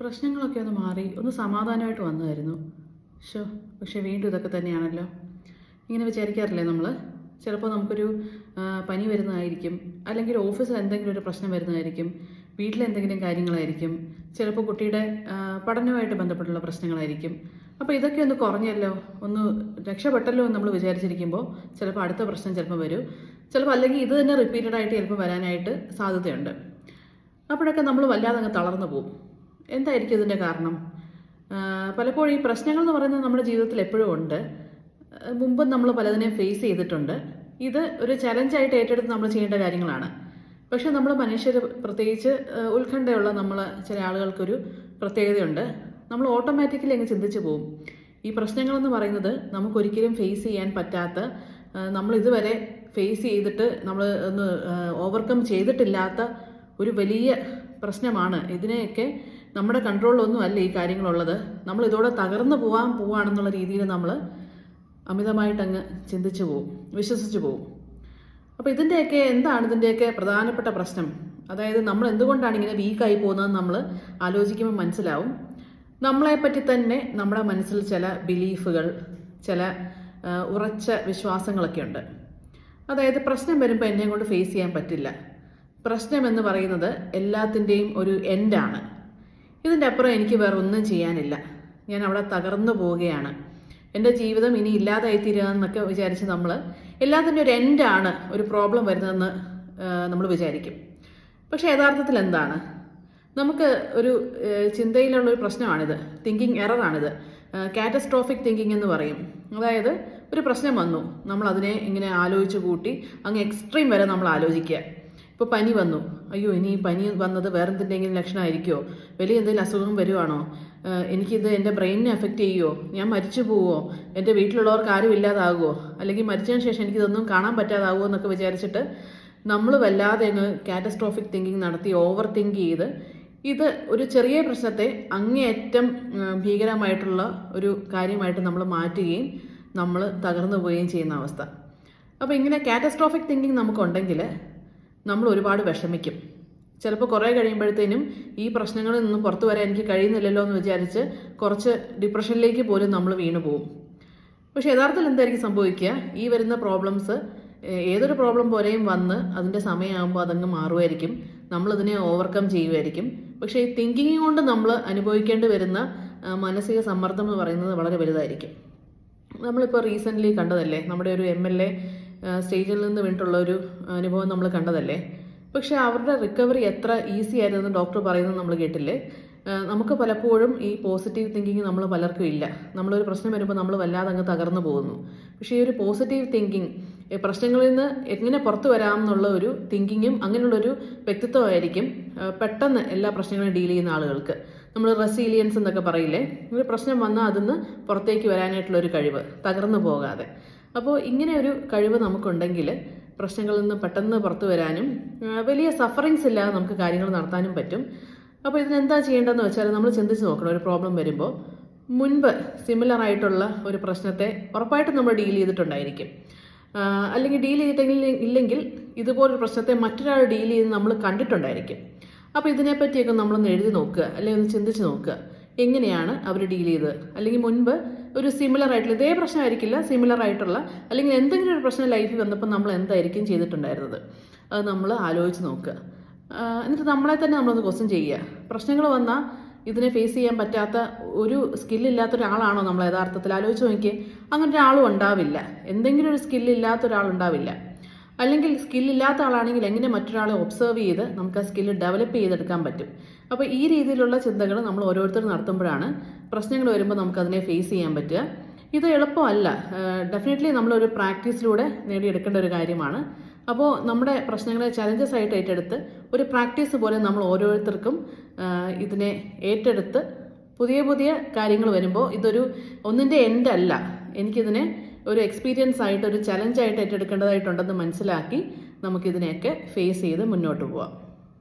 പ്രശ്നങ്ങളൊക്കെ ഒന്ന് മാറി ഒന്ന് സമാധാനമായിട്ട് വന്നതായിരുന്നു. ഷോ പക്ഷേ വീണ്ടും ഇതൊക്കെ തന്നെയാണല്ലോ. ഇങ്ങനെ വിചാരിക്കാറില്ലേ നമ്മൾ ചിലപ്പോൾ നമുക്കൊരു പനി വരുന്നതായിരിക്കും അല്ലെങ്കിൽ ഓഫീസിൽ എന്തെങ്കിലും ഒരു പ്രശ്നം വരുന്നതായിരിക്കും വീട്ടിലെന്തെങ്കിലും കാര്യങ്ങളായിരിക്കും ചിലപ്പോൾ കുട്ടിയുടെ പഠനവുമായിട്ട് ബന്ധപ്പെട്ടുള്ള പ്രശ്നങ്ങളായിരിക്കും. അപ്പോൾ ഇതൊക്കെ ഒന്ന് കുറഞ്ഞല്ലോ ഒന്ന് രക്ഷപ്പെട്ടല്ലോ എന്ന് നമ്മൾ വിചാരിച്ചിരിക്കുമ്പോൾ ചിലപ്പോൾ അടുത്ത പ്രശ്നം ചിലപ്പോൾ വരും. ചിലപ്പോൾ അല്ലെങ്കിൽ ഇത് തന്നെ റിപ്പീറ്റഡ് ആയിട്ട് ചിലപ്പോൾ വരാനായിട്ട് സാധ്യതയുണ്ട്. അപ്പോഴൊക്കെ നമ്മൾ വല്ലാതെ അങ്ങ് തളർന്നു പോകും എന്തായിരിക്കും ഇതിന്റെ കാരണം? പലപ്പോഴും ഈ പ്രശ്നങ്ങൾ എന്ന് പറയുന്നത് നമ്മുടെ ജീവിതത്തിൽ എപ്പോഴും ഉണ്ട്. മുമ്പും നമ്മൾ പലതിനെയും ഫേസ് ചെയ്തിട്ടുണ്ട്. ഇത് ഒരു ചലഞ്ചായിട്ട് ഏറ്റെടുത്ത് നമ്മൾ ചെയ്യേണ്ട കാര്യങ്ങളാണ്. പക്ഷെ നമ്മൾ മനുഷ്യർ പ്രത്യേകിച്ച് ഉത്കണ്ഠയുള്ള നമ്മൾ ചില ആളുകൾക്കൊരു പ്രത്യേകതയുണ്ട്. നമ്മൾ ഓട്ടോമാറ്റിക്കലി അങ്ങ് ചിന്തിച്ചു പോകും ഈ പ്രശ്നങ്ങളെന്ന് പറയുന്നത് നമുക്കൊരിക്കലും ഫേസ് ചെയ്യാൻ പറ്റാത്ത നമ്മൾ ഇതുവരെ ഫേസ് ചെയ്തിട്ട് നമ്മൾ ഒന്ന് ഓവർകം ചെയ്തിട്ടില്ലാത്ത ഒരു വലിയ പ്രശ്നമാണ്. ഇതിനെയൊക്കെ നമ്മുടെ കൺട്രോളിലൊന്നും അല്ല ഈ കാര്യങ്ങളുള്ളത്. നമ്മൾ ഇതോടെ തകർന്നു പോകാൻ പോവാണെന്നുള്ള രീതിയിൽ നമ്മൾ അമിതമായിട്ടങ്ങ് ചിന്തിച്ചു പോവും വിശ്വസിച്ചു പോവും. അപ്പോൾ ഇതിന്റെയൊക്കെ എന്താണ് ഇതിന്റെയൊക്കെ പ്രധാനപ്പെട്ട പ്രശ്നം? അതായത് നമ്മൾ എന്തുകൊണ്ടാണ് ഇങ്ങനെ വീക്കായി പോകുന്നതെന്ന് നമ്മൾ ആലോചിക്കുമ്പോൾ മനസ്സിലാവും. നമ്മളെപ്പറ്റി തന്നെ നമ്മുടെ മനസ്സിൽ ചില ബിലീഫുകൾ ചില ഉറച്ച വിശ്വാസങ്ങളൊക്കെ ഉണ്ട്. അതായത് പ്രശ്നം വരുമ്പോൾ എന്നെ കൊണ്ട് ഫേസ് ചെയ്യാൻ പറ്റില്ല. പ്രശ്നം എന്ന് പറയുന്നത് എല്ലാത്തിന്റെയും ഒരു എൻഡാണ് ഇതിന്റെ അപ്പുറം എനിക്ക് വേറെ ഒന്നും ചെയ്യാനില്ല. ഞാൻ അവിടെ തകർന്നു പോവുകയാണ്. എന്റെ ജീവിതം ഇനി ഇല്ലാതായി തീരുക എന്നൊക്കെ വിചാരിച്ച് നമ്മൾ എല്ലാത്തിന്റെ ഒരു എൻഡാണ് ഒരു പ്രോബ്ലം വരുന്നതെന്ന് നമ്മൾ വിചാരിക്കും. പക്ഷേ യഥാർത്ഥത്തിൽ എന്താണ്? നമുക്ക് ഒരു ചിന്തയിലുള്ള ഒരു പ്രശ്നമാണിത്. തിങ്കിങ് എററാണിത് കാറ്റസ്ട്രോഫിക് തിങ്കിങ് എന്ന് പറയും. അതായത് ഒരു പ്രശ്നം വന്നു. നമ്മൾ അതിനെ ഇങ്ങനെ ആലോചിച്ച് കൂട്ടി അങ്ങ് എക്സ്ട്രീം വരെ നമ്മൾ ആലോചിക്കുക. ഇപ്പോൾ പനി വന്നു. അയ്യോ ഇനി പനി വന്നത് വേറെ എന്തിന്റെങ്കിലും ലക്ഷണമായിരിക്കുമോ വലിയ എന്തെങ്കിലും അസുഖം വരുവാണോ? എനിക്കിത് എന്റെ ബ്രെയിനിനെ എഫക്റ്റ് ചെയ്യുമോ ഞാൻ മരിച്ചു പോവോ? എന്റെ വീട്ടിലുള്ളവർക്ക് ആരും ഇല്ലാതാകുമോ അല്ലെങ്കിൽ മരിച്ചതിന് ശേഷം എനിക്കിതൊന്നും കാണാൻ പറ്റാതാകുമോ എന്നൊക്കെ വിചാരിച്ചിട്ട് നമ്മൾ വല്ലാതെ അങ്ങ് കാറ്റസ്ട്രോഫിക് തിങ്കിങ് നടത്തി ഓവർ തിങ്ക് ചെയ്ത് ഇത് ഒരു ചെറിയ പ്രശ്നത്തെ അങ്ങേയറ്റം ഭീകരമായിട്ടുള്ള ഒരു കാര്യമായിട്ട് നമ്മൾ മാറ്റുകയും നമ്മൾ തകർന്നു പോവുകയും ചെയ്യുന്ന അവസ്ഥ. അപ്പോൾ ഇങ്ങനെ കാറ്റസ്ട്രോഫിക് തിങ്കിങ് നമുക്കുണ്ടെങ്കിൽ നമ്മൾ ഒരുപാട് വിഷമിക്കും. ചിലപ്പോൾ കുറേ കഴിയുമ്പോഴത്തേനും ഈ പ്രശ്നങ്ങളിൽ നിന്ന് പുറത്തു വരാൻ എനിക്ക് കഴിയുന്നില്ലല്ലോ എന്ന് വിചാരിച്ച് കുറച്ച് ഡിപ്രഷനിലേക്ക് പോലും നമ്മൾ വീണു പോകും പക്ഷെ യഥാർത്ഥത്തിൽ എന്തായിരിക്കും സംഭവിക്കുക? ഈ വരുന്ന പ്രോബ്ലംസ് ഏതൊരു പ്രോബ്ലം പോലെയും വന്ന് അതിന്റെ സമയമാകുമ്പോൾ അതങ്ങ് മാറുമായിരിക്കും. നമ്മളതിനെ ഓവർകം ചെയ്യുമായിരിക്കും. പക്ഷേ ഈ തിങ്കിങ് കൊണ്ട് നമ്മൾ അനുഭവിക്കേണ്ടി വരുന്ന മാനസിക സമ്മർദ്ദം എന്ന് പറയുന്നത് വളരെ വലുതായിരിക്കും. നമ്മളിപ്പോൾ റീസെന്റ്ലി കണ്ടതല്ലേ? നമ്മുടെ ഒരു എം എൽ എ സ്റ്റേജിൽ നിന്ന് വീണിട്ടുള്ള ഒരു അനുഭവം നമ്മൾ കണ്ടതല്ലേ? പക്ഷേ അവരുടെ റിക്കവറി എത്ര ഈസി ആയിരുന്നെന്ന് ഡോക്ടർ പറയുന്നത് നമ്മൾ കേട്ടില്ലേ? നമുക്ക് പലപ്പോഴും ഈ പോസിറ്റീവ് തിങ്കിങ് നമ്മൾ പലർക്കും ഇല്ല. നമ്മളൊരു പ്രശ്നം വരുമ്പോൾ നമ്മൾ വല്ലാതെ അങ്ങ് തകർന്നു പോകുന്നു. പക്ഷേ ഈ ഒരു പോസിറ്റീവ് തിങ്കിങ് പ്രശ്നങ്ങളിൽ നിന്ന് എങ്ങനെ പുറത്തു വരാം എന്നുള്ള ഒരു തിങ്കിങ്ങും അങ്ങനെയുള്ളൊരു വ്യക്തിത്വമായിരിക്കും പെട്ടെന്ന് എല്ലാ പ്രശ്നങ്ങളും ഡീൽ ചെയ്യുന്ന ആളുകൾക്ക്. നമ്മൾ റെസീലിയൻസ് എന്നൊക്കെ പറയില്ലേ? ഒരു പ്രശ്നം വന്നാൽ അതിന്ന് പുറത്തേക്ക് വരാനായിട്ടുള്ള ഒരു കഴിവ് തകർന്നു പോകാതെ. അപ്പോൾ ഇങ്ങനെ ഒരു കഴിവ് നമുക്കുണ്ടെങ്കിൽ പ്രശ്നങ്ങളിൽ നിന്ന് പെട്ടെന്ന് പുറത്തു വരാനും വലിയ സഫറിങ്സ് ഇല്ലാതെ നമുക്ക് കാര്യങ്ങൾ നടത്താനും പറ്റും. അപ്പോൾ ഇതിനെന്താ ചെയ്യേണ്ടതെന്ന് വെച്ചാൽ നമ്മൾ ചിന്തിച്ച് നോക്കണം. ഒരു പ്രോബ്ലം വരുമ്പോൾ മുൻപ് സിമിലർ ആയിട്ടുള്ള ഒരു പ്രശ്നത്തെ ഉറപ്പായിട്ടും നമ്മൾ ഡീൽ ചെയ്തിട്ടുണ്ടായിരിക്കും. അല്ലെങ്കിൽ ഡീൽ ചെയ്തിട്ടെങ്കിൽ ഇല്ലെങ്കിൽ ഇതുപോലൊരു പ്രശ്നത്തെ മറ്റൊരാൾ ഡീൽ ചെയ്ത് നമ്മൾ കണ്ടിട്ടുണ്ടായിരിക്കും. അപ്പോൾ ഇതിനെപ്പറ്റിയൊക്കെ നമ്മളൊന്ന് എഴുതി നോക്കുക. അല്ലെങ്കിൽ ഒന്ന് ചിന്തിച്ച് നോക്കുക. എങ്ങനെയാണ് അവർ ഡീൽ ചെയ്തത്? അല്ലെങ്കിൽ മുൻപ് ഒരു സിമിലർ ആയിട്ടുള്ള ഇതേ പ്രശ്നമായിരിക്കില്ല സിമിലർ ആയിട്ടുള്ള അല്ലെങ്കിൽ എന്തെങ്കിലും ഒരു പ്രശ്നം ലൈഫിൽ വന്നപ്പോൾ നമ്മൾ എന്തായിരിക്കും ചെയ്തിട്ടുണ്ടായിരുന്നത്? അത് നമ്മൾ ആലോചിച്ച് നോക്കുക. എന്നിട്ട് നമ്മളെ തന്നെ നമ്മളൊന്ന് ക്വസ്റ്റ്യൻ ചെയ്യുക. പ്രശ്നങ്ങൾ വന്നാൽ ഇതിനെ ഫേസ് ചെയ്യാൻ പറ്റാത്ത ഒരു സ്കില്ലില്ലാത്ത ഒരാളാണോ നമ്മൾ യഥാർത്ഥത്തിൽ? ആലോചിച്ച് നോക്കിയേ അങ്ങനെ ഒരാളും ഉണ്ടാവില്ല. എന്തെങ്കിലും ഒരു സ്കില്ലില്ലാത്ത ഒരാളുണ്ടാവില്ല അല്ലെങ്കിൽ സ്കില്ലില്ലാത്ത ആളാണെങ്കിൽ എങ്ങനെ മറ്റൊരാളെ ഒബ്സർവ് ചെയ്ത് നമുക്ക് ആ സ്കില്ല് ഡെവലപ്പ് ചെയ്തെടുക്കാൻ പറ്റും? അപ്പോൾ ഈ രീതിയിലുള്ള ചിന്തകൾ നമ്മൾ ഓരോരുത്തരും നടത്തുമ്പോഴാണ് പ്രശ്നങ്ങൾ വരുമ്പോൾ നമുക്കതിനെ ഫേസ് ചെയ്യാൻ പറ്റുക. ഇത് എളുപ്പമല്ല. ഡെഫിനറ്റ്ലി നമ്മളൊരു പ്രാക്ടീസിലൂടെ നേടിയെടുക്കേണ്ട ഒരു കാര്യമാണ്. അപ്പോൾ നമ്മുടെ പ്രശ്നങ്ങളെ ചലഞ്ചസ് ആയിട്ട് ഏറ്റെടുത്ത് ഒരു പ്രാക്ടീസ് പോലെ നമ്മൾ ഓരോരുത്തർക്കും ഇതിനെ ഏറ്റെടുത്ത് പുതിയ പുതിയ കാര്യങ്ങൾ വരുമ്പോൾ ഇതൊരു ഒന്നിന്റെ എൻഡ് അല്ല. എനിക്കിതിനെ ഒരു എക്സ്പീരിയൻസ് ആയിട്ട് ഒരു ചലഞ്ചായിട്ട് ഏറ്റെടുക്കേണ്ടതായിട്ടുണ്ടെന്ന് മനസ്സിലാക്കി നമുക്കിതിനെയൊക്കെ ഫേസ് ചെയ്ത് മുന്നോട്ട് പോവാം.